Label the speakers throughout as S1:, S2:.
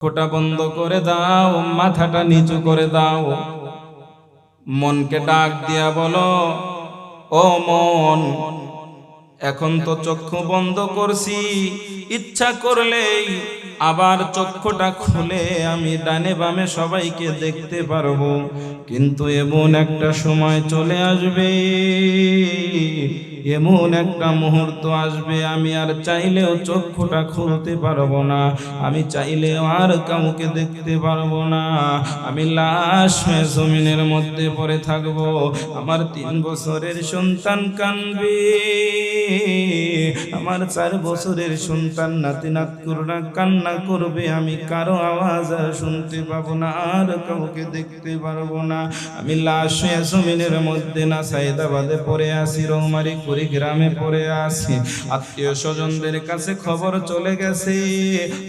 S1: খোটা বন্ধ করে দাও, মাথাটা নিচু করে দাও। মনকে ডাক দিয়া বলো, ও মন, এখন তো চক্ষু বন্ধ করছি। ইচ্ছা করলেই আবার চক্ষুটা খুলে আমি ডানে বামে সবাইকে দেখতে পারব। কিন্তু এমন একটা সময় চলে আসবে এমন একটা মুহূর্ত আসবে, আমি আর চাইলেও চক্ষুটা খুলতে পারব না। আমি চাইলেও আর কাউকে দেখতে পারব না। আমি লাশ জমিনের মধ্যে পড়ে থাকব। আমার তিন বছরের সন্তান কানবে। আমার চার বছরের সন্তান নাতি নাত করুণা কান্না করবে। আমি কারও আওয়াজ আর শুনতে পাবো না, আর কাউকে দেখতে পারব না। আমি লাশ জমিনের মধ্যে না সাইদাবাদে পড়ে আসি রৌমারি কুড়ি গ্রামে পড়ে আসি আত্মীয় স্বজনদের কাছে খবর চলে গেছে।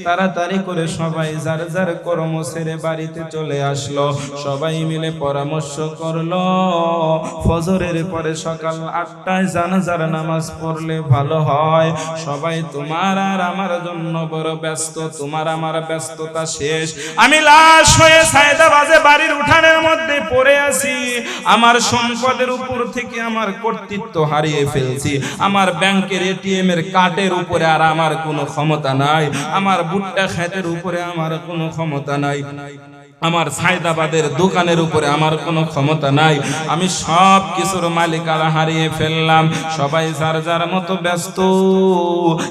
S1: তাড়াতাড়ি করে সবাই যার যার কর্ম সেরে বাড়িতে চলে আসলো। সবাই মিলে পরামর্শ করল, ফজরের পরে সকাল আটটায় জানাজার নামাজ পড়লে ভালো হয়। সবাই তোমার আর আমার জন্য বড় ব্যস্ত, তোমার আমার ব্যস্ততা শেষ। আমি লাশ হয়ে সায়দাবাজে বাড়ির উঠানের মধ্যে পড়ে আছি। আমার সম্পদের উপর থেকে আমার কর্তৃত্ব হারিয়ে ফেলছি। আমার ব্যাংকের এটিএম এর কার্ডের উপরে আর আমার কোনো ক্ষমতা নাই। আমার বুট্টা খেতের উপরে আমার কোনো ক্ষমতা নাই। আমার সায়দাবাদের দোকানের উপরে আমার কোনো ক্ষমতা নাই। আমি সব কিছুর মালিকানা হারিয়ে ফেললাম। সবাই যার যার মতো ব্যস্ত।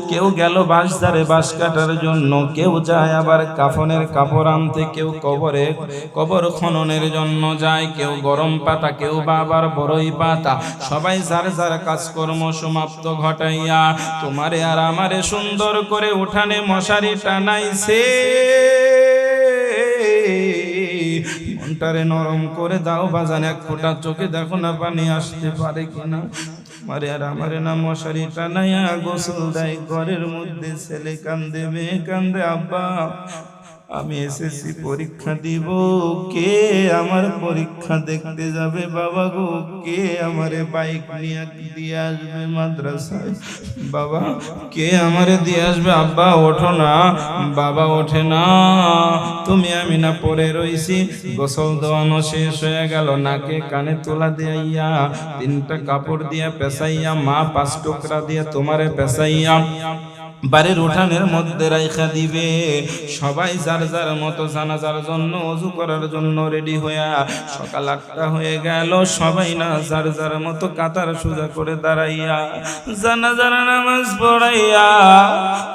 S1: কেউ গেল বাঁশধারে বাঁশ কাটার জন্য। কেউ যায় আবার কাফনের কাপড় আনতে। কেউ কবরে, কবর খননের জন্য যায়। কেউ গরম পাতা, কেউ বা আবার বড়ই পাতা। সবাই যার যার কাজকর্ম সমাপ্ত ঘটাইয়া, তোমারে আর আমারে সুন্দর করে উঠানে মশারি টানাইছে মনটারে নরম করে দাও বাজান, এক ফোঁটা চোখে দেখো না পানি আসতে পারে কিনা। মারে আর আমারে না মশারি টানাইয়া গোসল দেয় ঘরের মধ্যে। ছেলে কান্দে, মেয়ে কান্দে, আব্বা। আমি এসএসসি পরীক্ষা দিব। কে আমার পরীক্ষা দেখতে যাবে? বাবা গো কে আমারে বাইক নিয়ে দিয়ে আসবে মাদ্রাসায়? বাবা কে আমারে দিয়ে আসবে? আব্বা ওঠো না। বাবা ওঠে না। তুমি আমি না পরে রইছি। গোসল দেওয়ানো শেষ হয়ে গেল। নাকে কানে তোলা দিয়া তিনটা কাপড় দিয়া পেঁচাইয়া মা পাঁচ টুকরা দিয়া তোমারে পেঁচাইয়া বাড়ির উঠানের মধ্যে রাইখা দিবে। সবাই যার যার মতো জানাজার জন্য অজু করার জন্য রেডি হইয়া সকাল আটটা হয়ে গেল, সবাই না যার যার মতো কাতার সোজা করে দাঁড়াইয়া জানাজার নামাজ পড়াইয়া,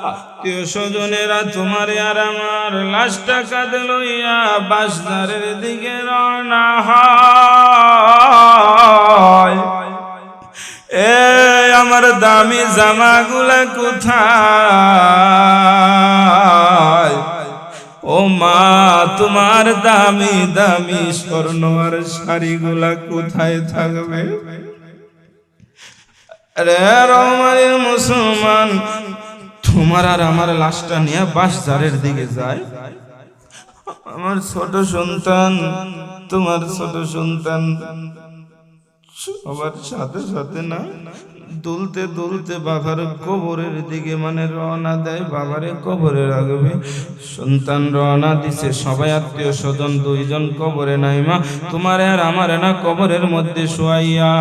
S1: আত্মীয় স্বজনেরা তোমার আর আমার লাশটা কাঁধে লইয়া বাসদারের দিকে রওনা হয়। দামি জামাগুলা কোথায়? ও মা, তোমার দামি দামি স্বর্ণ আর শাড়িগুলা কোথায় থাকবে? রে রহমানের মুসলমান, তোমার আর আমার লাশটা নিয়ে বাসজারের দিকে যায়। আমার ছোট সন্তান, তোমার ছোট সন্তান, সবার সাথে সাথে না? দুলতে দুলতে বাবার কবরের দিকে মানে রওনা দেয়, বাবারে কবরে রাখবে। সন্তান রওনা দিছে, সবাই আত্মীয় স্বজন দুইজন কবরে নাই মা। তোমার আর আমার না কবরের মধ্যে শোয়াইয়া,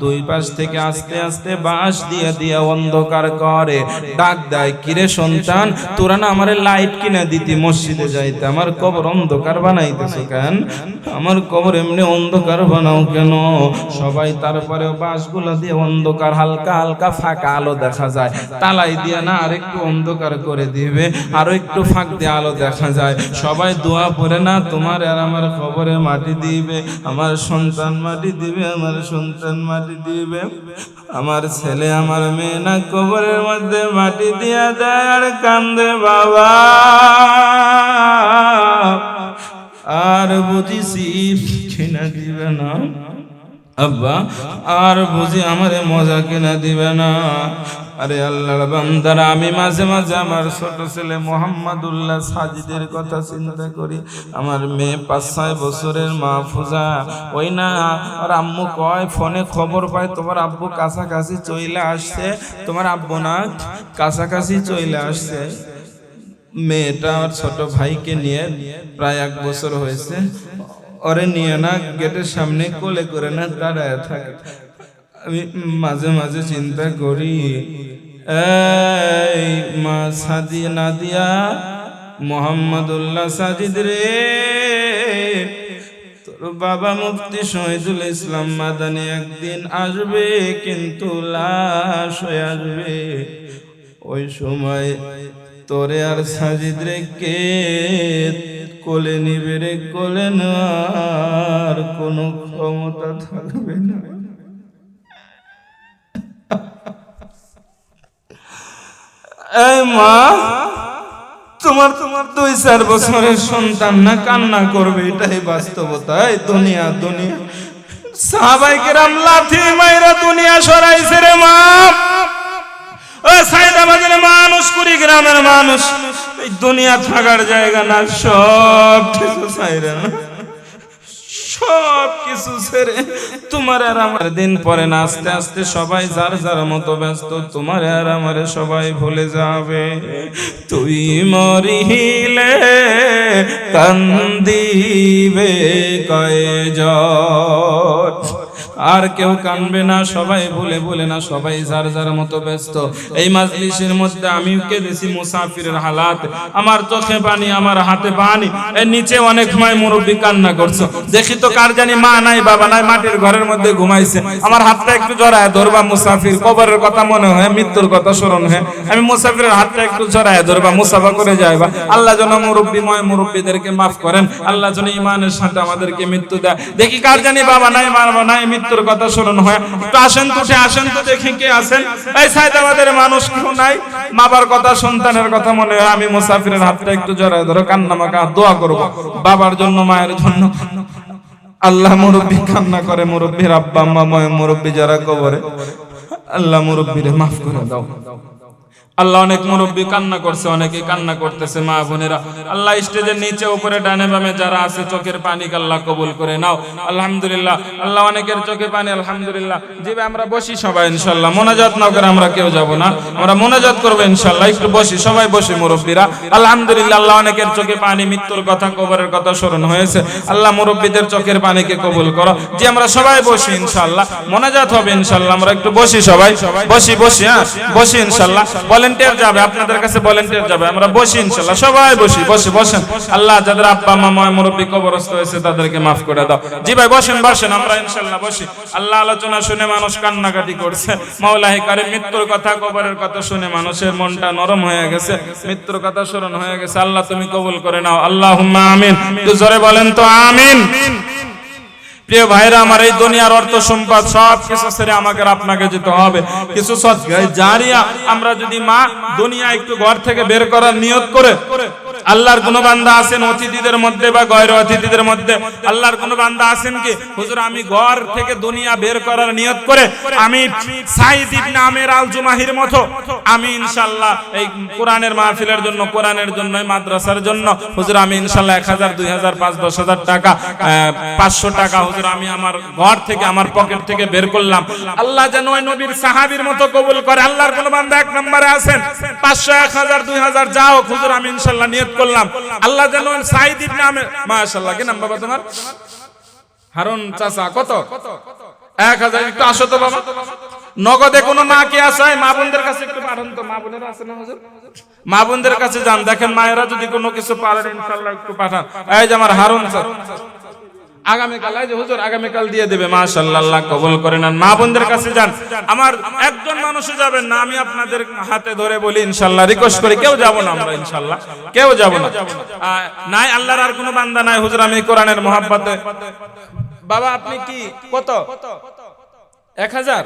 S1: দুই পাশ থেকে আস্তে আস্তে বাঁশ দিয়ে দিয়ে অন্ধকার করে। ডাক দেয়, কিরে সন্তান, তোরা না আমারে লাইট কিনে দিতি, মসজিদে যাইতে। আমার কবর অন্ধকার বানাইতেছো কেন? আমার কবর এমনি অন্ধকার বানাও কেন? সবাই তারপরে বাঁশগুলা দিয়ে অন্ধকার হালকা হালকা ফাঁকা আলো দেখা যায়। তালাই দিয়ে না আর একটু অন্ধকার করে দিবে, আরও একটু ফাঁক দিয়ে আলো দেখা যায়। সবাই দোয়া পড়ে না, তোমার আর আমার খবরে মাটি দিবে। আমার সন্তান মাটি দিবে, আমার সন্তান মাটি দিবে। আমার ছেলে, আমার মেয়ে না কবরের মধ্যে মাটি দিয়া দেয় আর কান্দে বাবা। আর বুঝিছি কিনা দিবে না। আব্বা, আর বুঝি আমারে মজা কিনা দিবে না? আরে আল্লাহর বান্দারা, আমি মাঝে মাঝে আমার ছোট ছেলে মোহাম্মদুল্লাহ সাজিদের কথা চিন্তা করি। আমার মেয়ে পাঁচ, ছয় বছরের মাহফুজা ওই না, আর আম্মু কয়, ফোনে খবর পায়, তোমার আব্বু কাছাকাছি চইলে আসছে। তোমার আব্বু না, কাছাকাছি চইলে আসছে। মেয়েটা আর ছোট ভাইকে নিয়ে প্রায় এক বছর হয়েছে। ওরে নিয়ে না, গেটের সামনে কোলে করে না দাঁড়ায় থাকে। আমি মাঝে মাঝে চিন্তা করি, এই মা সাদিয়া নাদিয়া, মোহাম্মদুল্লাহ সাজিদ রে, তোর বাবা মুফতি শহীদুল ইসলাম মাদানি একদিন আসবে, কিন্তু লাশ হয়ে আসবে। ওই সময় তোরে আর সাজিদ রে কে কোলে নিবে রে কোলে নেওয়ার কোনো ক্ষমতা থাকবে না। মা, তোমার তোমার দুই চার বছরের সন্তান না কান্না করবে, এটাই বাস্তবতা। দুনিয়া দুনিয়া। সাহাবাই কেরাম লাথি মাইরা দুনিয়া সরাইছে রে মা। সাইদাবাদের মানুষ কুড়ি গ্রামের মানুষ, এই দুনিয়া থাকার জায়গা না, সব কিছু সাইরা সব কিছু ছেড়ে তোমার আর আমার দিন পরে না, আস্তে আস্তে সবাই যার যার মতো ব্যস্ত, তোমার আর আমার সবাই ভুলে যাবে। তুই মরিলে কান্দিবে কয়জন? আর কেউ কানবে না, সবাই ভুলে ভুলে না, সবাই যার যার মতো ব্যস্ত। এই মাজলিসের মধ্যে আমি কেঁদেছি মুসাফিরের হালাত। আমার চোখে পানি, আমার হাতে পানি। এর নিচে অনেক সময় মুরব্বী কান্না করছ। দেখি তো কার জানি মা নাই, বাবা নাই, মাটির ঘরের মধ্যে ঘুমাইছে। আমার হাতটা একটু জড়ায় ধরবা মুসাফির, কবরের কথা মনে হয়, মৃত্যুর কথা স্মরণ হয়। আমি মুসাফিরের হাতটা একটু জড়ায় ধরবা, মুসাফা করে যাইবা। আল্লাহ যেন মুরব্বীময় মুরব্বীদেরকে মাফ করেন। আল্লাহ যেন ইমানের সাথে আমাদেরকে মৃত্যু দেয়। দেখি কার জানি বাবা নাই মা নাই মৃত্যুর কথা শুনুন হয়। তো আসেন তো আসেন তো, দেখি কে আছেন। এই সাইদাবাদের মানুষ কেউ নাই। বাবার কথা, সন্তানের কথা মনে হয়। আমি মুসাফিরের হাতটা একটু জড়ায় ধরো কান্না মাকা দোয়া করব। বাবার জন্য, মায়ের জন্য। আল্লাহ মুরব্বী কান্না করে, মুরব্বীর আব্বা, আম্মা ময় মুরব্বী যারা কবরে, আল্লাহ মুরব্বীরে মাফ করে দাও। আল্লাহ অনেক মুরব্বী কান্না করছে অনেকে কান্না করতেছে, মা বোনেরা। আল্লাহ স্টেজের নিচে, উপরে, ডানে বামে যারা আছে, চোখের পানি আল্লাহ কবুল করে নাও। আলহামদুলিল্লাহ, আল্লাহ অনেকের চোখে পানি, আলহামদুলিল্লাহ। জিবে আমরা বসি সবাই ইনশাল্লাহ মোনাজাত না করে আমরা কেউ যাব না। আমরা মোনাজাত করব ইনশাল্লাহ একটু বসি, সবাই বসি, মুরব্বীরা। আলহামদুলিল্লাহ, আল্লাহ অনেকের চোখে পানি, মৃত্যুর কথা, কবরের কথা স্মরণ হয়েছে। আল্লাহ মুরব্বীদের চোখের পানিকে কবুল করো। যে আমরা সবাই বসি ইনশাল্লাহ মোনাজাত হবে ইনশাল্লাহ আমরা একটু বসি সবাই। বসি বসি হ্যাঁ? বসি ইনশাল্লাহ ভলেন্টিয়ার যাবে আপনাদের কাছে ভলেন্টিয়ার যাবে আমরা বসি সবাই বসি, বসে, বসেন। আল্লাহ যাদের আব্বা মা ময় মুরব্বী কবরস্থ হয়েছে, তাদেরকে মাফ করে দাও। জি ভাই, বসেন বসেন, আমরা বসি। আল্লাহ আলোচনা শুনে মানুষ কান্নাকাটি করছে। মাওলাহি মৃত্যুর কথা, কবরের কথা শুনে মানুষের মনটা নরম হয়ে গেছে। মৃত্যুর কথা স্মরণ হয়ে গেছে। আল্লাহ তুমি কবুল করে নাও। আল্লাহ আমিন। জোরে বলেন তো, আমিন। প্রিয় ভাইরা, আমার এই দুনিয়ার অর্থ সম্পদ সব কিছু ছেড়ে আমাকে আপনাকে যেতে হবে। কিছু জারিয়া আমরা যদি মা দুনিয়া একটু ঘর থেকে বের করার নিয়ত করে আল্লাহর কোন বান্দা আছেন অতিথিদের মধ্যে বা গৈর অতিথিদের মধ্যে? আল্লাহর কোন বান্দা আছেন কি? হুজুর আমি ঘর থেকে দুনিয়া বের করার নিয়ত করে আমি সাইদ ইবনে আমির আল জুমাহির মতো আমি ইনশাআল্লাহ এই কোরআনের মাহফিলের জন্য কোরআনের জন্য মাদ্রাসার জন্য হুজুর আমি ইনশাআল্লাহ 1000 2000 5 10000 টাকা আহ, 500 টাকা হুজুর আমি আমার ঘর থেকে আমার পকেট থেকে বের করলাম। আল্লাহ যেন ওই নবীর সাহাবীর মতো কবুল করে। আল্লাহর কোন বান্দা এক নম্বরে আছেন? 500 1000 2000 যাও হুজুর আমি ইনশাআল্লাহ নিয়ত করলাম। আল্লাহ যেন সাইদ ইবনে আমের মাশাআল্লাহ, কি নাম বাবা তোমার? হারুন চাচা, কত? এক হাজার, একটু আসো তো বাবা। নগদে কোনো না কি আসায় মা বোনদের কাছে একটু পাঠান তো, মা বোনেরা আছে না হুজুর? মা বোনদের কাছে যান, দেখেন মায়েরা যদি কোনো কিছু পারেন, ইনশাআল্লাহ একটু পাঠান। এই যে আমার হারুন স্যার আগামীকাল যে হুজুর আগামীকাল দিয়ে দেবে, মাশাআল্লাহ আল্লাহ কবুল করে নেন মা বোনদের কাছে যান। আমার একজন মানুষও যাবেন না, আমি আপনাদের হাতে ধরে বলি, ইনশাআল্লাহ রিকোয়েস্ট করি, কেউ যাব না আমরা, ইনশাআল্লাহ, কেউ যাব না। নাই, আল্লাহর আর কোনো বান্দা নাই, হুজুর, আমি কোরআনের মহাব্বতে। বাবা, আপনি কি? কত? এক হাজার?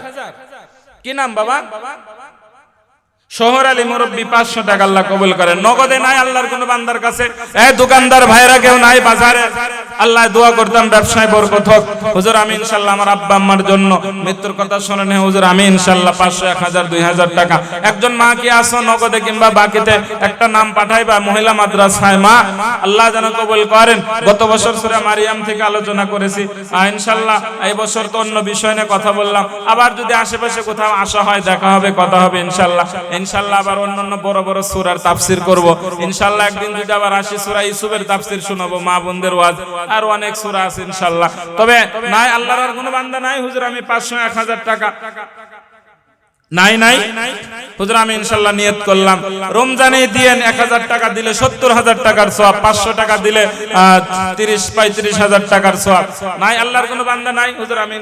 S1: কি নাম বাবা? শহর আলী মুরব্বী পাঁচশো টাকা আল্লাহ কবুল করেন। নগদে নাই আল্লাহর কোন বান্দার কাছে। এ দোকানদার ভাইরা কেউ নাই বাজারে। আল্লাহ দোয়া করতাম, ব্যবসায় বরকত হোক। হুজুর, আমি ইনশাল্লাহ আমার আব্বা আম্মার জন্য মৃত্যুর কথা শোনেন হুজুর, আমি ইনশাল্লাহ পাঁচশো, এক হাজার, দুই হাজার টাকা। একজন মা কি আসো নগদে কিংবা বাকিতে? একটা নাম পাঠাইবা, মহিলা মাদ্রাসায় মা। আল্লাহ যেন কবুল করেন। গত বছর সুরা মারিয়াম থেকে আলোচনা করেছি। ইনশাল্লাহ এই বছর তো অন্য বিষয় নিয়ে কথা বললাম। আবার যদি আশেপাশে কোথাও আসা হয়, দেখা হবে, কথা হবে ইনশাল্লাহ ইনশাল্লাহ আবার অন্যান্য বড় বড় সুরার তাফসির করব। ইনশাল্লাহ একদিন যদি আবার আসি, সুরা ইউসুফের তাফসির শোনাবো, মা বোনদের ওয়াজ। আর অনেক সুরা আছে ইনশাল্লাহ তবে নাই, আল্লাহর আর কোনো বান্দা নাই, হুজুর আমি পাঁচশো এক হাজার টাকা। নাই নাই। হুজুর আমি ইনশাল্লাহ নিয়ত করলাম। রমজানে দিয়েন এক হাজার টাকা দিলে সত্তর হাজার টাকার সোয়াব পাঁচশো টাকা দিলে তিরিশ, পঁয়ত্রিশ হাজার টাকার সোয়াব নাই, আল্লাহর কোনো বান্দা নাই, হুজুর আমি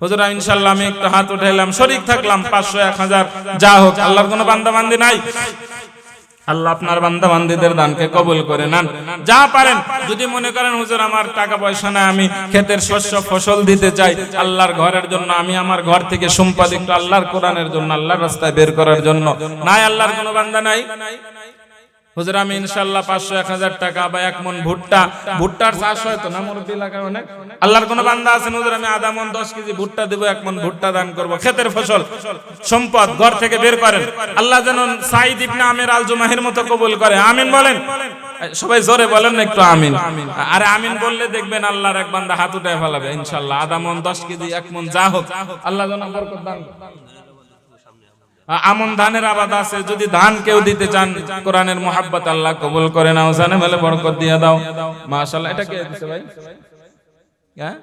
S1: হুজুর, আমি ইনশাল্লাহ আমি একটু হাত উঠাইলাম, শরিক থাকলাম পাঁচশো এক হাজার। যা হোক, আল্লাহর কোনো বান্দা বান্দি নাই। আল্লাহ আপনার বান্দা বান্দিদের দানকে কবুল করে নেন। যা পারেন, যদি মনে করেন, হুজুর, আমার টাকা পয়সা নাই, আমি ক্ষেতের শস্য, ফসল দিতে চাই, আল্লাহর ঘরের জন্য, আমি আমার ঘর থেকে সম্পদ একটু আল্লাহর কোরআনের জন্য, আল্লাহর রাস্তায় বের করার জন্য। নাই আল্লাহর কোনো বান্দা নাই। হুজুর, আমি ইনশাল্লাহ পাঁচশো, এক হাজার টাকা বা এক মন ভুট্টা, ভুট্টার চাষ হয় তো না এলাকায় অনেক? আল্লাহর কোনো বান্দা আছেন? হুজুর, আমি আধা মন, দশ কেজি ভুট্টা এক মন ভুট্টা দান ক্ষেতের ফসল, সম্পদ, ঘর থেকে বের করেন। আল্লাহ যেন সাইদ আল জুমাহির মতো কবুল করে। আমিন বলেন? সবাই জোরে বলেন না একটু আমিন। আরে আমিন বললে দেখবেন আল্লাহর এক বান্দা হাত উঠে ফেলাবে ইনশাল্লাহ আধা মন, দশ কেজি, এক মন, যা হোক, আল্লাহ যেন বরকত দান আমন ধানের আবাদ আছে, যদি ধান কেউ দিতে চান, কোরআনের মোহাব্বত আল্লাহ কবুল করে নাও। জানে বলে বরকত দিয়ে দাও। মাশাআল্লাহ, এটা কে দিছে ভাই? হ্যাঁ?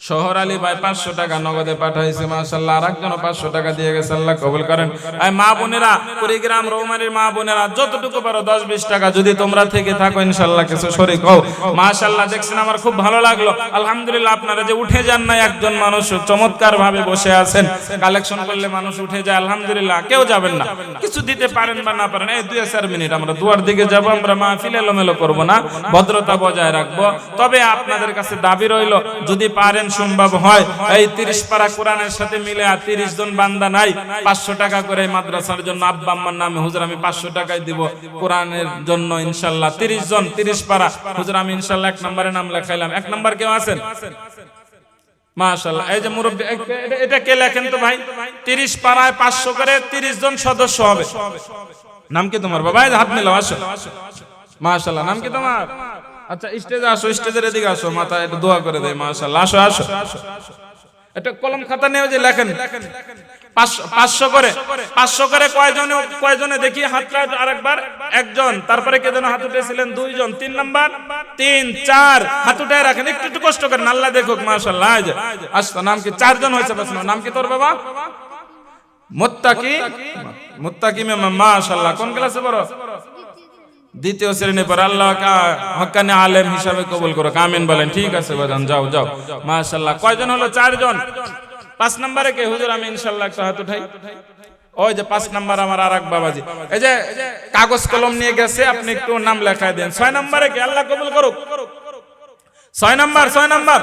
S1: শহর আলী ভাই পাঁচশো টাকা নগদে পাঠাইছে মাশাল্লাহ আর একজন পাঁচশো টাকা দিয়ে গেছে, আল্লাহ কবুল করেন। আই মা বোনেরা, কুড়িগ্রাম রৌমারির মা বোনেরা, যতটুকু পারো দশ বিশ টাকা, যদি তোমরা থেকে থাকো ইনশাল্লাহ কিছু শরিক হও। মাশাল্লাহ দেখছেন আমার খুব ভালো লাগল। আলহামদুলিল্লাহ, আপনারা যে উঠে যান না একজন মানুষ চমৎকার ভাবে বসে আছেন। কালেকশন করলে মানুষ উঠে যায়, আলহামদুলিল্লাহ। কেউ যাবেন না। কিছু দিতে পারেন বা না পারেন, এই দুই চার মিনিট আমরা দুয়ার দিকে যাব, আমরা মাহফিল এলোমেলো করব না। ভদ্রতা বজায় রাখব। তবে আপনাদের কাছে দাবি রইল, যদি পারেন সম্ভব হয়। এই তিরিশ কোরআনের সাথে মিলে আর তিরিশ জন বান্দা নাই, পাঁচশো টাকা করে মাদ্রাসার জন্য আব্বা, আম্মার নামে, হুজুর, আমি পাঁচশো টাকায় দিব কোরআনের জন্য ইনশাল্লাহ। তিরিশ জন, তিরিশ হুজুর, আমি ইনশাল্লাহ এক নম্বরে নাম লেখাইলাম। এক নম্বর কেউ আছেন? মাশাল্লাহ। এই যে মুরব্বী এটা- এটা কে লেখেন তো ভাই? তিরিশ পাড়ায় পাঁচশো করে তিরিশ জন সদস্য হবে। নাম কি তোমার? বাবা হাত মিলাও, আসো। মাশাল্লাহ, নাম কি তোমার? আচ্ছা স্টেজে আসো স্টেজের এদিকে আসো মাথা একটু দোয়া করে দেয় মাশাল্লাহ আসো আসো। একটা কলম খাতা নিয়ে যে লেখেন পাঁচশো করে পাঁচশো করে কয়জনে কয়জনে দেখি হাতটা আরেকবার একজন তারপরে কে যেন হাত উঠেছিলেন দুইজন তিন নাম্বার তিন চার হাত উঠে রাখেন একটু একটু কষ্ট করেন আল্লাহ দেখুক মাশাল্লাহ এই আসতো নাম কি চারজন হয়েছে বাস নাম কি তোর বাবা? মুত্তাকি মুত্তাকি মেমা মাশাল্লাহ কোন ক্লাসে পড়ো? দ্বিতীয় শ্রেণি পর আল্লাহ হকানে আলেম হিসাবে কবুল করো কামিন বলেন, ঠিক আছে বাজান যাও যাও। মাশাল্লাহ কয়জন হলো? চারজন। পাঁচ নম্বরে কে? হুজুর, আমি ইনশাল্লাহ একটা হাত উঠাই। ওই যে পাঁচ নাম্বার আমার আর এক বাবাজি। এই যে কাগজ কলম নিয়ে গেছে, আপনি একটু নাম লেখায় দেন। ছয় নম্বরে কে? আল্লাহ কবুল করুক। ছয় নাম্বার ছয় নাম্বার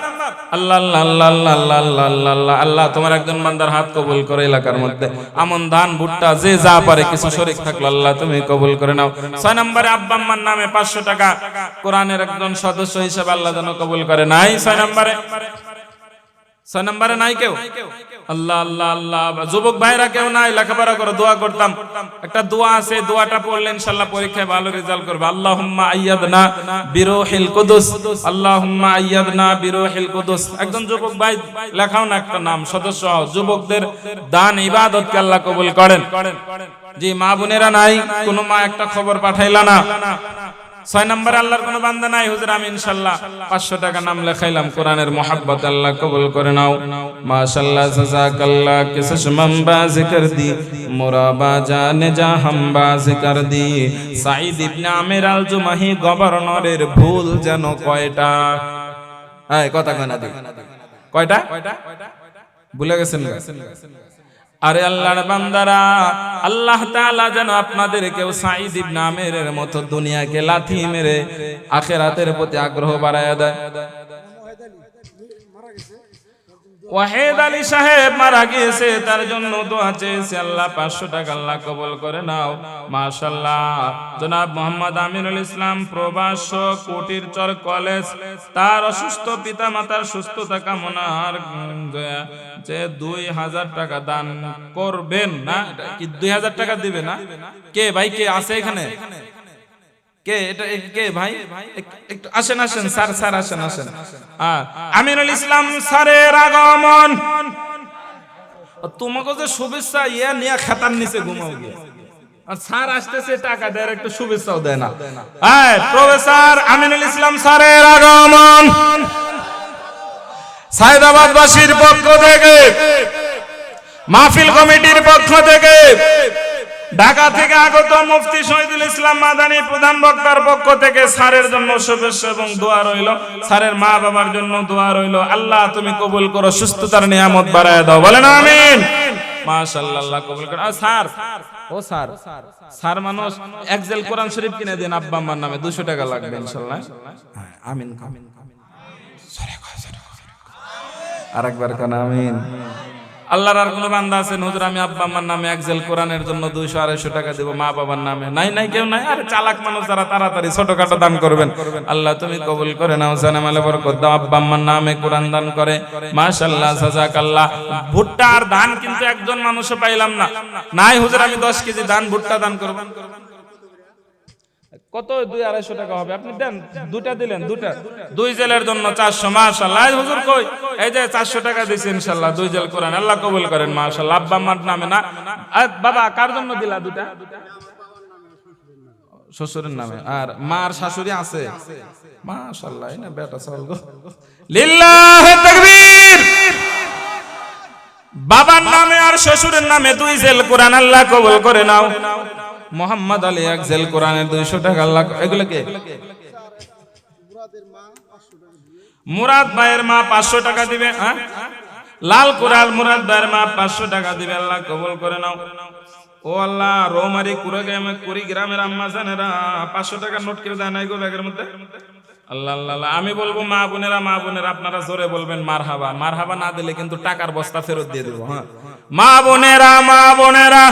S1: আল্লাহ আল্লাহ আল্লাহ আল্লাহ আল্লাহ আল্লাহ তোমার একজন বান্দার হাত কবুল করে এলাকার মধ্যে আমন ধান ভুট্টা যে যা পারে কিছু শরিক থাকল আল্লাহ তুমি কবুল করে নাও ছয় নম্বরে আব্বা নামে পাঁচশো টাকা কোরআনের একজন সদস্য হিসেবে আল্লাহ যেন কবুল করে নাই ছয় নম্বরে নাই কেউ? আল্লাহ আল্লাহ আল্লাহ যুবক ভাইরা কেউ নাই, লেখাপড়া করে, দোয়া করতাম। একটা দোয়া আছে, দোয়াটা পড়লে পরীক্ষায় ভালো রেজাল্ট করবে। কুদুস। কুদুস। একজন যুবক ভাই, লেখাও না একটা নাম, সদস্য হও। যুবকদের দান ইবাদতকে আল্লাহ কবুল করেন? জি, মা বোনেরা নাই, কোনো মা একটা খবর পাঠাইলা না। ছয় নম্বরে আল্লাহর কোনো বান্দা নাই, হুজুর, আমি ইনশাল্লাহ পাঁচশো টাকা নাম লেখাইলাম, কোরআনের মোহাব্বত আল্লাহ কবুল করে নাও। মাশাল্লাহ জাযাকাল্লাহ, কিসে শমম্বা জিকর দি যা দি। সাইদ ইবনে আমির আল জুমাহি গভর্নরের ভুল যেন কয়টা? হ্যাঁ কথা কয়টা? ভুলে গেছেন? আরে আল্লাহর বান্দারা, আল্লাহ তাআলা যেন আপনাদের কেউ ইবনে আমেরের মতো দুনিয়াকে লাথি মেরে আখিরাতের প্রতি আগ্রহ বাড়ায়া দেয়। ওয়াহেদ আলী সাহেব মারা গিয়েছে, তার জন্য দোয়া চেয়েছে। আল্লাহ পাঁচশো টাকা আল্লাহ কবল করে নাও। মাশাল্লাহ জনাব মোহাম্মদ আমিরুল ইসলাম প্রবাস কোটির চর কলেজ, তার অসুস্থ পিতা মাতার সুস্থতা কামনার যে দুই হাজার টাকা দান করবেন না? কি দুই হাজার টাকা দিবে না? কে ভাই, কে আছে এখানে? কে এটা কে ভাই? একটু আসেন আসেন স্যার স্যার আসেন আসেন ইসলাম স্যারের আগমন। তোমাকে যে শুভেচ্ছা ইয়া নিয়ে খাতার নিচে ঘুমাও গিয়ে। আর স্যার আসতেছে টাকা দেয় একটু শুভেচ্ছাও দেয় না। হ্যাঁ প্রফেসর আমিনুল ইসলাম স্যারের আগমন। সায়দাবাদবাসীর পক্ষ থেকে মাহফিল কমিটির পক্ষ থেকে ঢাকা থেকে আগত মুফতি শহীদুল ইসলাম মাদানী প্রধান বক্তার পক্ষ থেকে স্যারের জন্য শুভেচ্ছা এবং দোয়া রইল। স্যারের মা বাবার জন্য দোয়া রইল। আল্লাহ তুমি কবুল করো, সুস্থতার নিয়ামত বাড়ায় দাও। বলেন আমিন। কবুল মানুষ, একজেল কোরআন শরীফ কিনে নামে 200 টাকা আরেকবার আমিন। আল্লাহর আর কোনো বান্দা আছেন হুজুর, আমি আব্বা আম্মার নামে একজেল কোরআনের জন্য দুইশো আড়াইশো টাকা দেবো, মা বাবার নামে। নাই নাই, কেউ নাই? আরে চালাক মানুষ যারা, তাড়াতাড়ি ছোটখাটো দান করবেন। আল্লাহ, তুমি কবুল করে নাও, জানামালে বরকত দাও। আব্বা আম্মার নামে কোরআন দান করে। মাশাআল্লাহ সাজাক আল্লাহ ভুট্টা আর ধান কিন্তু একজন মানুষও পাইলাম না। নাই, হুজুর, আমি দশ কেজি ধান ভুট্টা দান করব। কত? দুই আড়াইশো টাকা হবে। আপনি দেন দুটা দিলেন দুটা দুই জেলের জন্য চারশো মাশাল্লাহ হুজুর কই? এই যে চারশো টাকা ইনশাল্লাহ দুই জেল করেন আল্লাহ কবুল করেন আব্বা আমার নামে না? বাবা, কার জন্য দিলা দুটা শ্বশুরের নামে। আর মার শাশুড়ি আছে? মাশাল্লাহ না বেটা তাকবীর! বাবার নামে আর শ্বশুরের নামে দুই জেল কোরআন, আল্লাহ কবুল করে নাও। মোহাম্মদ আলী এক জেল কোরআনের দুইশো টাকা আল্লাহ এগুলো কে মুরাদ ভাইয়ের মা পাঁচশো টাকা দিবে? লাল কুরাল মুরাদ ভাইয়ের মা পাঁচশো টাকা দিবে, আল্লাহ কবুল করে নাও ও আল্লাহ, রোমারি কুড়ে গ্রামে কুড়ি গ্রামের আম্মা জানেরা পাঁচশো টাকার নোট কেউ দেয় নাই গো ব্যাগের মধ্যে আল্লাহ আল্লাহ। আমি বলব মা বোনেরা মা বোনেরা, আপনারা জোরে বলবেন মার হাবা মার হাবা না দিলে কিন্তু টাকার বস্তা ফেরত দিয়ে দেবো হ্যাঁ মা বোনেরা মা বোনেরা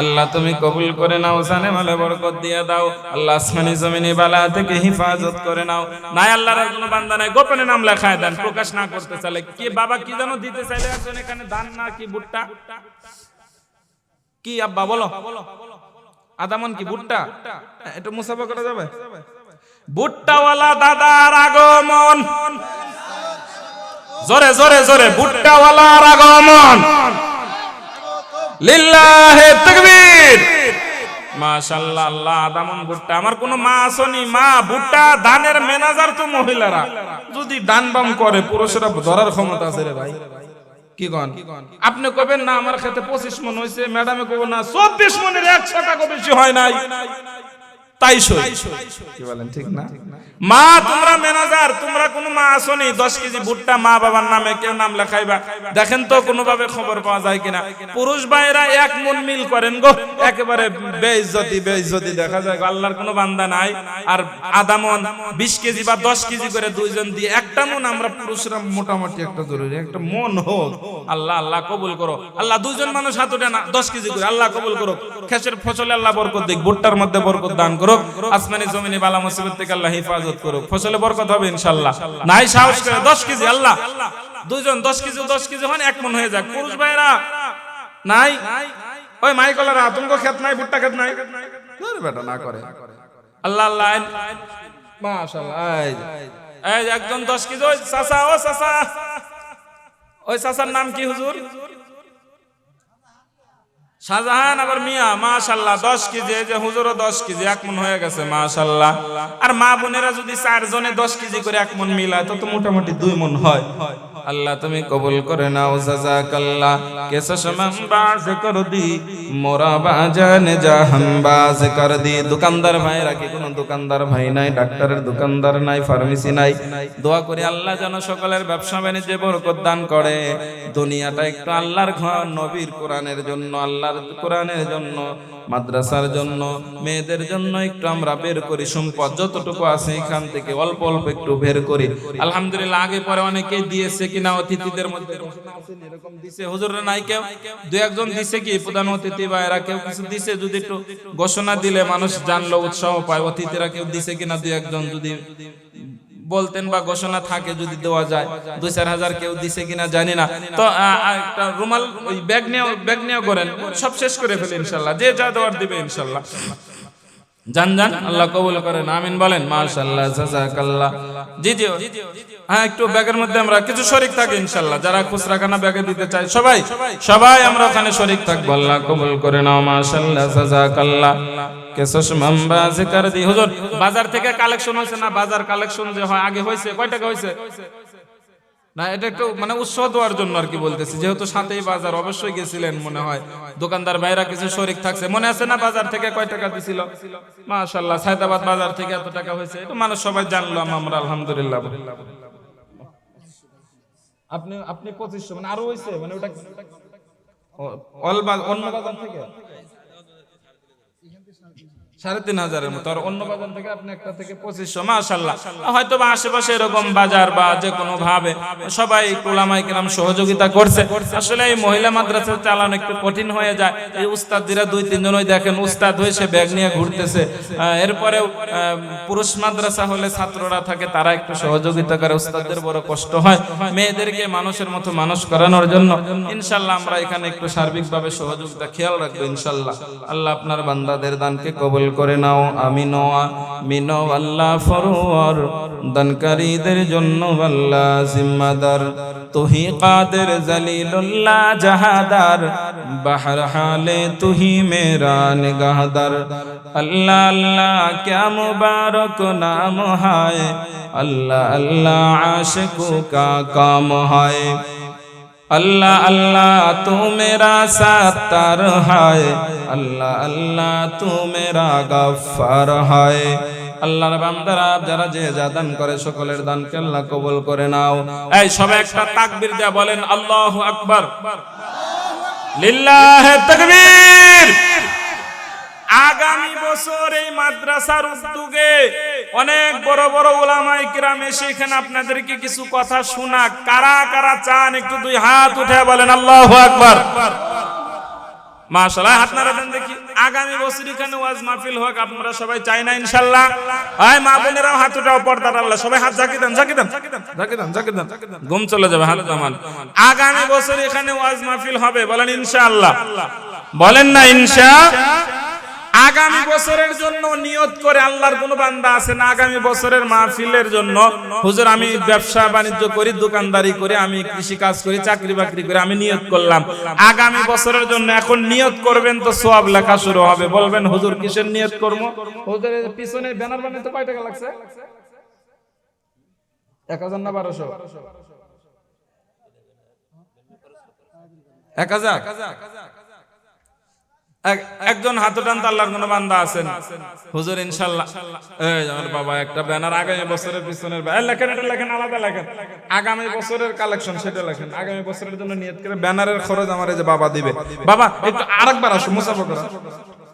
S1: আল্লাহ তুমি কবুল করে নাও, জানে মালে বরকত দিয়ে দাও। আল্লাহ আসমানি জমিনি বালা থেকে হিফাজত করে নাও। নাই আল্লাহর কোনো বান্দা নাই, গোপনে নাম লেখায় দেন, প্রকাশ না করতে চাইলে। কি বাবা কি জানো দিতে চাইলে একজন এখানে, দান না কি ভুট্টা? কি আব্বা, বলো। আদামন কি ভুট্টা? এটা মুসাফা করা যাবে? ভুট্টাওয়ালা দাদার আগমন। জোরে জোরে জোরে ভুট্টাওয়ালার আগমন। লিল্লাহে তাকবীর। মাশাআল্লাহ, আল্লাহ, আদামন ভুট্টা। আমার কোনো মা আসনি মা, ভুট্টা দানের ম্যানেজার তো মহিলারা। যদি ডান বাম করে, পুরুষেরা ধরার ক্ষমতা আছে রে ভাই। কি কন? আপনি কবেন না, আমার খেতে পঁচিশ মন হয়েছে ম্যাডামে কব না, চব্বিশ মনের একশো টাকা বেশি হয় নাই। তাই সই। কি বলেন ঠিক না? মা তোমরা ম্যানেজার তোমরা কোনো মা আসনি। দশ কেজি ভুট্টা মা বাবার নামে কেউ নাম লেখাইবা। দেখেন তো কোনোভাবে খবর পাওয়া যায় কিনা। পুরুষ ভাইরা এক মন মিল করেন গো। একেবারে বেইজ্জতি বেইজ্জতি দেখা যায় আল্লাহর কোনো বান্দা নাই। আর আধা মন বিশ কেজি বা দশ কেজি করে দুইজন দিয়ে একটা মন আমরা পুরুষরা মোটামুটি একটা জরুরি। একটা মন হোক। আল্লাহ আল্লাহ কবুল করো। আল্লাহ দুইজন মানুষ হাত উঠে না দশ কেজি করে। আল্লাহ কবুল করো। খেসের ফসলে আল্লাহ বরকত দিক। ভুট্টার মধ্যে বরকত দান করো। আসমানি জমিনে বালা মুসিবত থেকে আল্লাহ হিফাজত করো ফসলে বরকত হবে ইনশাল্লাহ নাই সাহস করে দশ কেজি আল্লাহ। দুইজন দশ কেজি দশ কেজি হন এক মন হয়ে যাক। পুরুষ ভাইরা নাই? ওই মাই কলারা তোমাকে খেত নাই ভুট্টা খেত নাই। বেটা না করে। আল্লাহ আল্লাহ মাশাআল্লাহ এই একজন দশ কেজি ওই চাচা ও চাচা। ওই চাচার নাম কি হুজুর? শাহজাহান আবার মিয়া মাশাল্লাহ দশ কেজি যে হুজুরও দশ কেজি, এক মন হয়ে গেছে মাশাল্লাহ আর মা বোনেরা যদি চার জনে দশ কেজি করে এক মন মিলায়, তো মোটামুটি দুই মন হয়। আল্লাহ তুমি কবুল করে নাও জাজাকাল্লাহ কেসা সমাম বাজ কর দি, মোরা বাজান জাহান বাজ কর দি। দোকানদার ভাইরা কি কোনো দোকানদার ভাই নাই, ডাক্তারের দোকানদার নাই, ফার্মেসি নাই? দোয়া করি আল্লাহ যেন সকলের ব্যবসা বাণিজ্যে বরকত দান করে। দুনিয়াটা একটু আল্লাহর ঘর, নবীর কোরআনের জন্য কোরআনের জন্য, মাদ্রাসার জন্য, মেয়েদের জন্য একটু আমরা বের করি, সম্পদ যতটুকু আছে এখান থেকে অল্প অল্প একটু বের করি। আলহামদুলিল্লাহ, আগে পরে অনেকেই দিয়েছে কিনা অতিথিদের মধ্যে? এরকম দিছে হুজুররা নাই কেউ? দু একজন দিছে কি প্রধান অতিথি বা এরা কেউ কিছু দিছে? যদি একটু ঘোষণা দিলে মানুষ জানলো, উৎসাহ পায়, অতিথিরা কেউ দিছে কিনা দু একজন যদি বলতেন বা ঘোষণা থাকে যদি দেওয়া যায়। দুই চার হাজার কেউ দিছে কিনা জানি না। তো একটা রুমাল ওই ব্যাগ নিয়ে ব্যাগ নিয়ে করেন। সব শেষ করে ফেলে ইনশাল্লাহ। যে যা দেওয়ার দিবে ইনশাল্লাহ। জান জান, আল্লাহ কবুল করেন, আমিন বলেন, মাশাআল্লাহ, জাযাকাল্লাহ। জি জি হ্যাঁ একটু ব্যাগের মধ্যে আমরা কিছু শরীক থাকি, ইনশাআল্লাহ। যারা খুচরা খানা ব্যাগে দিতে চাই সবাই সবাই আমরা ওখানে শরীক থাকব। আল্লাহ কবুল করে নাও, মাশাআল্লাহ, জাযাকাল্লাহ। কেসস মাম্বা জিকার দি হুজুর, বাজার থেকে কালেকশন হয়েছে না? বাজার কালেকশন যে হয়, আগে হয়েছে? কয় টাকা হয়েছে? না, এটা একটু মানে উৎসাহ দেওয়ার জন্য আর কি বলতেছি। যেহেতু সাথেই বাজার অবশ্যই গেছিলেন মনে হয়। দোকানদার ভাইরা কিছু শরিক থাকছে। মনে আছে না বাজার থেকে কয় টাকা দিছিল? মাশাল্লাহ সায়দাবাদ বাজার থেকে এত টাকা হয়েছে। এটা মানুষ সবাই জানলাম আমরা আলহামদুলিল্লাহ। আপনি আপনি পঁচিশশো মানে আরও হয়েছে? মানে ওটা অন্য বাজার থেকে? সাড়ে তিন হাজারের মতো। আর অন্য বাজার থেকে আপনি একটা থেকে পঁচিশশো মাশাল্লাহ হয়তো বা আশেপাশে এরকম বাজার বা যে কোনো ভাবে সবাই কোলামাই কিরাম সহযোগিতা করছে। আসলে এই মহিলা মাদ্রাসা চালানো একটু কঠিন হয়ে যায়। এই উস্তাদিরা দুই তিনজন ওই দেখেন উস্তাদ হয়ে সে ব্যাগ নিয়ে ঘুরতেছে। এরপরেও পুরুষ মাদ্রাসা হলে ছাত্ররা থাকে তারা একটু সহযোগিতা করে উস্তাদদের বড় কষ্ট হয় মেয়েদেরকে মানুষের মতো মানুষ করানোর জন্য। ইনশাল্লাহ আমরা এখানে একটু সার্বিকভাবে সহযোগিতা খেয়াল রাখব ইনশাল্লাহ আল্লাহ আপনার বান্দাদের দানকে কবুল করে নাও আমি নোয়া মিনো আল্লাহ ফরোয়ার। দনকারীদের জন্য আল্লাহ জিম্মাদার তুহি কাদের জলিলুল্লাহ জাহাদার। বাহর হালে তুহি মেরা নিগাহদার। আল্লাহ আল্লাহ, ক্যা মুবারক নাম হায়। আল্লাহ আল্লাহ, আশকু কা কাম হায়। আল্লাহ আল্লাহ তু মেরা সাতার হায়। আল্লাহ আল্লাহ, তুমেরা গফার হায়। আল্লাহর বান্দারা যারা যে যা দান করে সকলের দানকে আল্লাহ কবুল করে নাও। এই সবাই একটা তাকবীর দেয়া বলেন আল্লাহু আকবার। লিল্লাহ তাকবীর। আগামী বছর এই মাদ্রাসার উদ্যোগে অনেক বড় বড় ওলামাই কিরাম এসে এখানে আপনাদেরকে কিছু কথা শোনা কারা কারা চান একটু দুই হাত উঠে বলেন আল্লাহ আকবার। মাশাআল্লাহ হাত নাড়া দেখি। আগামী বছর এখানে ওয়াজ মাহফিল হোক আপনারা সবাই চাই না ইনশাআল্লাহ। আয় মা বোনেরাও হাত উঠাও পর্দার আল্লাহ। সবাই হাত ঝাঁকি দেন ঝাঁকি দেন। ঝাঁকি দেন ঝাঁকি দেন। ঘুম চলে যাবে হাত জামান আগামী বছর এখানে ওয়াজ মাহফিল হবে বলেন ইনশাআল্লাহ। বলেন না ইনশা আগামী বছরের জন্য নিয়ত করে আল্লাহর কোন বান্দা আছে না আগামী বছরের মাহফিলের জন্য? হুজুর, আমি ব্যবসা বাণিজ্য করি, দোকানদারি করে, আমি কৃষি কাজ করি, চাকরি বাকরি করে, আমি নিয়ত করলাম। আগামী বছরের জন্য এখন নিয়ত করবেন তো সওয়াব লেখা শুরু হবে। বলবেন, হুজুর, কিসের নিয়ত করব? হুজুরের পিছনে ব্যানার বানাতে কয় টাকা লাগছে? এক হাজার না বারোশো? এক হাজার? এক- একজন হাতটান আল্লাহর কোন বান্দা আছেন? হুজুর, ইনশাল্লাহ। এই আমার বাবা, একটা ব্যানার আগামী বছরের পিছনের লেখেন, এটা লেখেন, আলাদা লেখেন। আগামী বছরের কালেকশন সেটা লেখেন। আগামী বছরের জন্য নিয়ত করে ব্যানারের খরচ আমার যে বাবা দিবে। বাবা, একটু আরেকবার আসো, মুসাফা করো।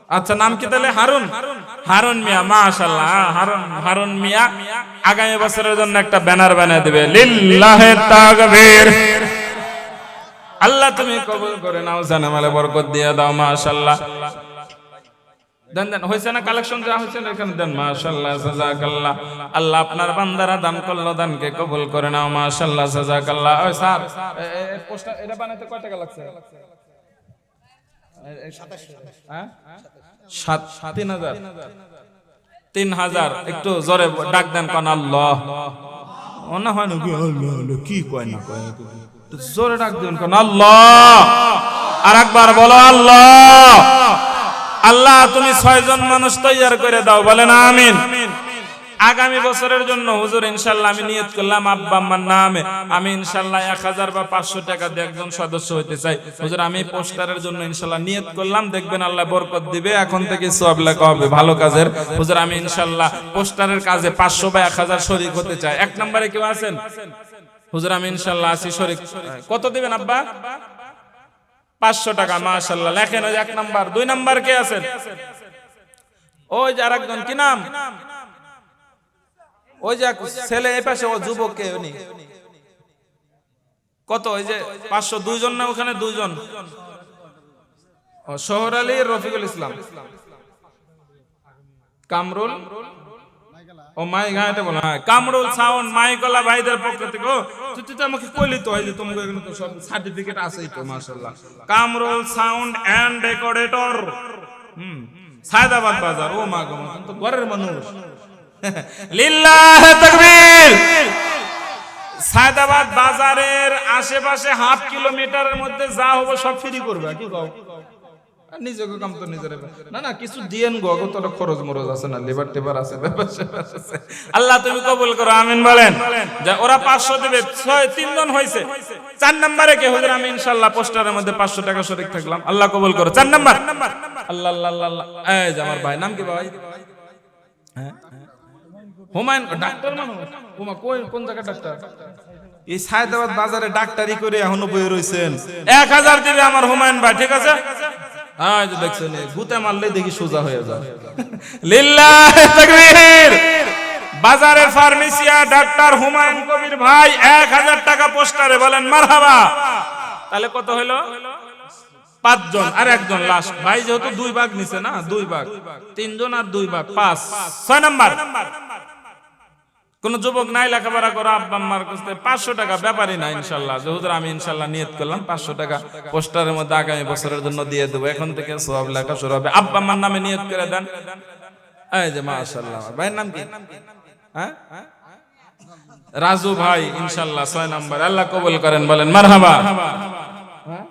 S1: আচ্ছা নাম কি তাহলে? হারুন? হারুন মিয়া, মাশাআল্লাহ হারুন হারুন মিয়া। আগামী বছরের জন্য একটা ব্যানার বানিয়ে দিবে। লিল্লাহে তাকবীর। আল্লাহ, তুমি কবুল করে নাও, জানামালে বরকত দিয়ে দাও, মাশাআল্লাহ। দেন দেন, হয়েছে না কালেকশন? যা হয়েছে না এখানে দেন, মাশাআল্লাহ, জাযাকাল্লাহ। আল্লাহ আপনার বান্দারা দান করল, দানকে কবুল করে নাও, মাশাআল্লাহ, জাযাকাল্লাহ। ওই স্যার পোস্টার, এটা বানাইতে কয় টাকা লাগছে? হ্যাঁ? তিন একটু জোরে ডাক দেন, কন আল্লাহ, কি কয় না কয়? জোরে ডাক দেন কন, আল্লাহ। আর একবার বলো, আল্লাহ। আল্লাহ, তুমি ছয়জন মানুষ তৈয়ার করে দাও, বলেন আমিন। আগামী বছরের জন্য, হুজুর ইনশাল্লাহ আমি নিয়ত করলাম আব্বা আম্মার নামে। আমি ইনশাল্লাহ এক হাজার বা পাঁচশো টাকা দিয়ে একজন সদস্য হইতে চাই। হুজুর, আমি পোস্টারের জন্য ইনশাল্লাহ নিয়ত করলাম। দেখবেন আল্লাহ বরকত দিবে, এখন থেকে সব লেখা হবে, ভালো কাজের। হুজুর, আমি ইনশাল্লাহ পোস্টারের কাজে পাঁচশো বা এক হাজার শরিক হতে চাই। এক নম্বরে কেউ আছেন? হুজুর আমি ইনশাল্লাহ আছি, শরিক। কত দিবেন আব্বা? পাঁচশো টাকা, মাশাল্লাহ। লেখেন ওই এক নাম্বার। দুই নাম্বার কে আছেন? ওই যে আরেকজন, কি নাম? ওই যে ছেলে, এই পাশে ও যুবক কে উনি। কত? ওই যে পাঁচশো দুইজন না ওখানে দুইজন? শহর আলী রফিকুল ইসলাম। কামরুল? ও মাই গাঁয়েতে বলো হ্যাঁ। কামরুল সাউন্ড মাইকলা ভাইদের পক্ষ থেকে, ও তুই তো আমাকে কইলি তো হয় যে তোমাকে এখানে তো সব সার্টিফিকেট আছেই তো, মাশাআল্লাহ। কামরুল সাউন্ড এন্ড ডেকোরেটর হুম, সায়দাবাদ বাজার, ও মা গো তো ঘরের মানুষ। লিল্লাহ তাকবীর। সায়দাবাদ বাজারের আশেপাশে হাফ কিলোমিটারের মধ্যে যা হবে সব ফ্রি করবে কি কও? নিজেকে কাম তো নিজের না না, কিছু দিয়েন গো তোর খরচ মরজ আছে না লেবার টেবার আছে আল্লাহ তুমি কবুল করো, আমিন বলেন। ওরা পাঁচশো দেবে, ছয় হয়েছে। চার নম্বরে কে? হুজুর, আমি পোস্টারের মধ্যে পাঁচশো টাকা থাকলাম। আল্লাহ কবুল করো। চার নম্বর। আল্লাহ আল্লাহ আল্লাহ এই যে আমার ভাই, নাম কি ভাই? হ্যাঁ হুমায়ুন, ডাক্তার হুমা কোন কোন জায়গায় ডাক্তার? এই সায়দাবাদ বাজারে ডাক্তারি করে এখনও বই রয়েছেন এক হাজার দিবে আমার হুমায়ুন ভাই, ঠিক আছে? হ্যাঁ এই যে দেখছেন গুতে মারলে দেখি সোজা হয়ে যায়। লিল্লাহ তাকবীর! বাজারের ফার্মেসিয়া ডাক্তার হুমায়ুন কবির ভাই এক হাজার টাকা পোস্টারে বলেন মারহাবা! তাহলে কত হলো? পাঁচজন আর একজন লাস্ট। ভাই যেহেতু দুই ভাগ নিছে না দুই ভাগ। তিনজন আর দুই ভাগ পাঁচ। ছয় নাম্বার। কোন যুবক নাই লেখাপড়া করো, আব্বা আম্মার কাছে পাঁচশো টাকা ব্যাপারই না ইনশাল্লাহ। যে হুজুর আমি ইনশাল্লাহ নিয়ত করলাম, পাঁচশো টাকা পোস্টারের মধ্যে আগামী বছরের জন্য দিয়ে দেবো। এখন থেকে সব লেখা শুরু হবে। আব্বা নামে নিয়ত করে দেন। এই যে মাশাল্লাহ ভাইয়ের নাম কি? হ্যাঁ? রাজু ভাই, ইনশাল্লাহ, ছয় নাম্বার। আল্লাহ কবুল করেন, বলেন, মারহাবা। হ্যাঁ?